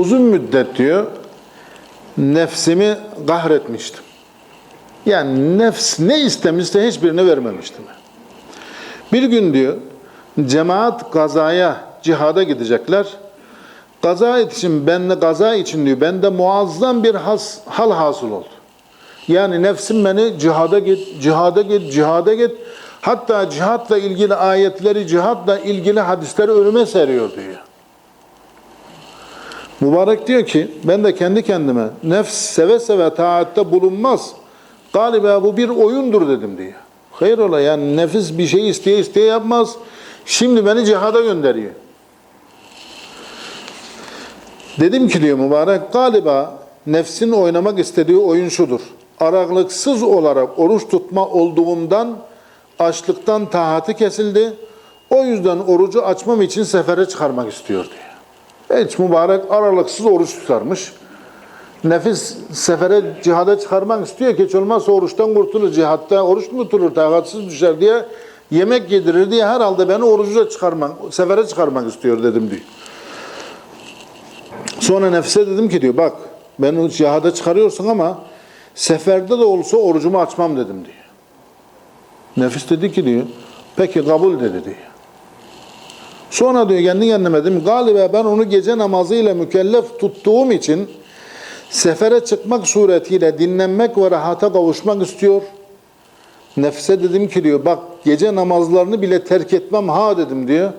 uzun müddet diyor nefsimi kahretmiştim. Yani nefs ne istemişse hiçbirini vermemiştim. Bir gün diyor cemaat gazaya, cihada gidecekler. Gaza için ben de gaza için diyor bende muazzam bir has, hal hasıl oldu. Yani nefsim beni cihada git, cihada git, cihada git. Hatta cihatla ilgili ayetleri, cihatla ilgili hadisleri önüme seriyor diyor. Mübarek diyor ki ben de kendi kendime nefs seve seve taatte bulunmaz. Galiba bu bir oyundur dedim diyor. Hayır ola yani nefis bir şey isteye isteye yapmaz. Şimdi beni cihada gönderiyor. Dedim ki diyor mübarek galiba nefsin oynamak istediği oyun şudur. Aralıksız olarak oruç tutma olduğumdan açlıktan taati kesildi. O yüzden orucu açmam için sefere çıkarmak istiyor diyor. Hiç mübarek aralıksız oruç tutarmış. Nefis sefere cihada çıkarmak istiyor ki hiç oruçtan kurtulur. Cihatta oruç mu tutulur, takatsız düşer diye yemek yedirir diye herhalde beni oruca çıkarmak, sefere çıkarmak istiyor dedim diyor. Sonra nefse dedim ki diyor bak beni cihada çıkarıyorsun ama seferde de olsa orucumu açmam dedim diyor. Nefis dedi ki diyor peki kabul dedi diyor. Sonra diyor kendi kendime dedim galiba ben onu gece namazıyla mükellef tuttuğum için sefere çıkmak suretiyle dinlenmek ve rahata kavuşmak istiyor. Nefse dedim ki diyor bak gece namazlarını bile terk etmem ha dedim diyor.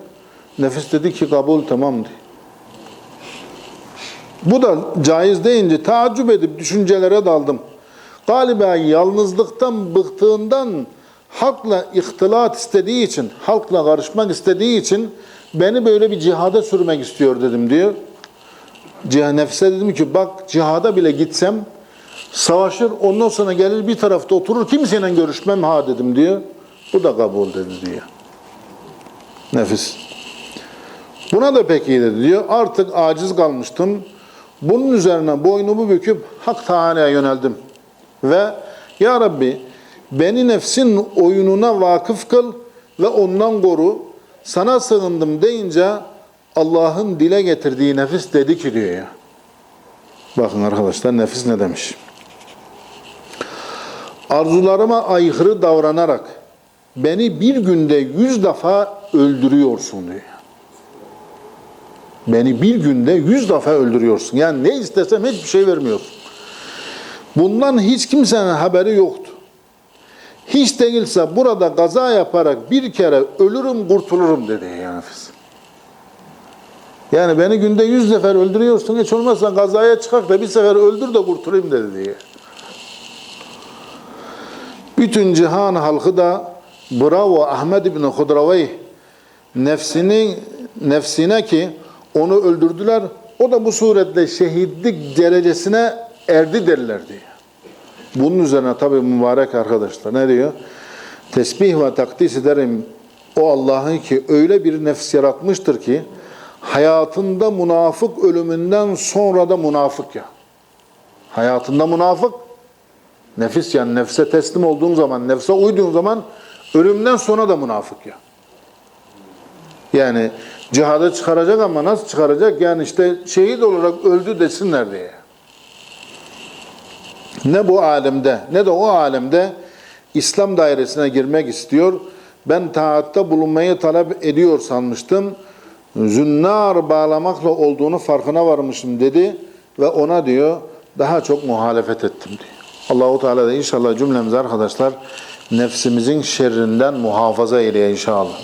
Nefis dedi ki kabul tamam diyor. Bu da caiz deyince taaccüp edip düşüncelere daldım. Galiba yalnızlıktan bıktığından halkla ihtilat istediği için, halkla karışmak istediği için beni böyle bir cihada sürmek istiyor dedim diyor. Nefse dedim ki bak cihada bile gitsem savaşır ondan sonra gelir bir tarafta oturur kimseyle görüşmem ha dedim diyor. Bu da kabul dedi diyor. Nefis. Buna da pek iyi dedi diyor. Artık aciz kalmıştım. Bunun üzerine boynumu büküp Hak Teala'ya yöneldim. Ve Ya Rabbi beni nefsin oyununa vakıf kıl ve ondan koru. Sana sığındım deyince Allah'ın dile getirdiği nefis dedi ki diyor ya. Bakın arkadaşlar nefis ne demiş? Arzularıma aykırı davranarak beni bir günde yüz defa öldürüyorsun diyor. Beni bir günde yüz defa öldürüyorsun. Yani ne istesem hiçbir şey vermiyorsun. Bundan hiç kimsenin haberi yoktu. Hiç değilse burada gaza yaparak bir kere ölürüm kurtulurum dedi ya nefis. Yani beni günde yüz sefer öldürüyorsun hiç olmazsa gazaya çıkak da bir sefer öldür de kurtulayım dedi diye. Bütün cihan halkı da bravo Ahmed İbni Hudravey nefsini, nefsine ki onu öldürdüler. O da bu suretle şehitlik derecesine erdi derler diye. Bunun üzerine tabi mübarek arkadaşlar ne diyor? Tesbih ve takdis ederim o Allah'ı ki öyle bir nefs yaratmıştır ki hayatında münafık ölümünden sonra da münafık ya. Hayatında münafık nefis yani nefse teslim olduğun zaman, nefse uyduğun zaman ölümden sonra da münafık ya. Yani cihada çıkaracak ama nasıl çıkaracak? Yani işte şehit olarak öldü desinler diye. Ne bu alemde ne de o alemde İslam dairesine girmek istiyor. Ben taatta bulunmayı talep ediyor sanmıştım. Zünnar bağlamakla olduğunu farkına varmışım dedi ve ona diyor daha çok muhalefet ettim diyor. Allahu Teala da inşallah cümlemiz arkadaşlar nefsimizin şerrinden muhafaza eyleye inşallah.